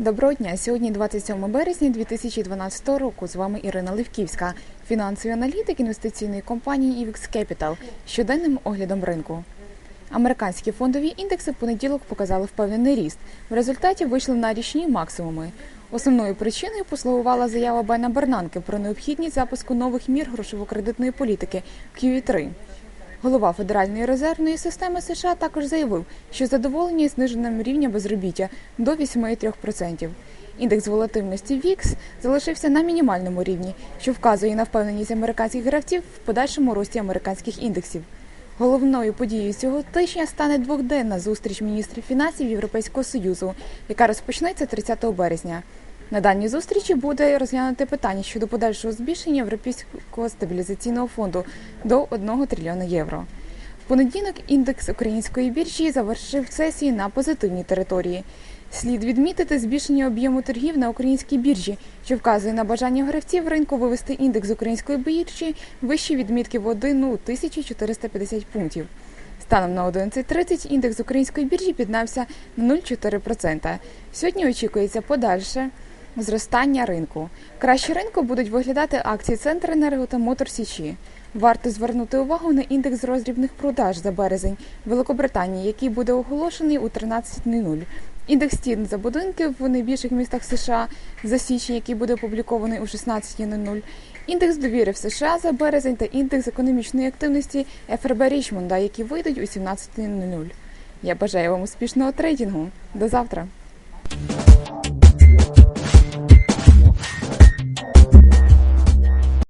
Доброго дня. Сьогодні 27 березня 2012 року. З вами Ірина Левківська, фінансовий аналітик інвестиційної компанії EVX Capital щоденним оглядом ринку. Американські фондові індекси в понеділок показали впевнений ріст. В результаті вийшли на річні максимуми. Основною причиною послугувала заява Бена Бернанки про необхідність запуску нових мір грошово-кредитної політики в QE3. Голова Федеральної резервної системи США також заявив, що задоволені зниженням рівня безробіття до 8,3%. Індекс волатильності VIX залишився на мінімальному рівні, що вказує на впевненість американських гравців в подальшому рості американських індексів. Головною подією цього тижня стане двохденна зустріч міністрів фінансів Європейського союзу, яка розпочнеться 30 березня. На даній зустрічі буде розглянути питання щодо подальшого збільшення Європейського стабілізаційного фонду до 1 трильйона євро. В понеділок індекс української біржі завершив сесії на позитивній території. Слід відмітити збільшення об'єму торгів на українській біржі, що вказує на бажання гравців ринку вивести індекс української біржі вище відмітки в 1 1450 пунктів. Станом на 11.30 індекс української біржі піднявся на 0,4%. Сьогодні очікується подальше зростання ринку. Краще ринку будуть виглядати акції Центренерго та Мотор Січі. Варто звернути увагу на індекс роздрібних продаж за березень Великобританії, який буде оголошений у 13.00. Індекс цін за будинки в найбільших містах США за січень, який буде опублікований у 16.00. Індекс довіри в США за березень та індекс економічної активності ФРБ Річмонда, які вийдуть у 17.00. Я бажаю вам успішного трейдингу. До завтра.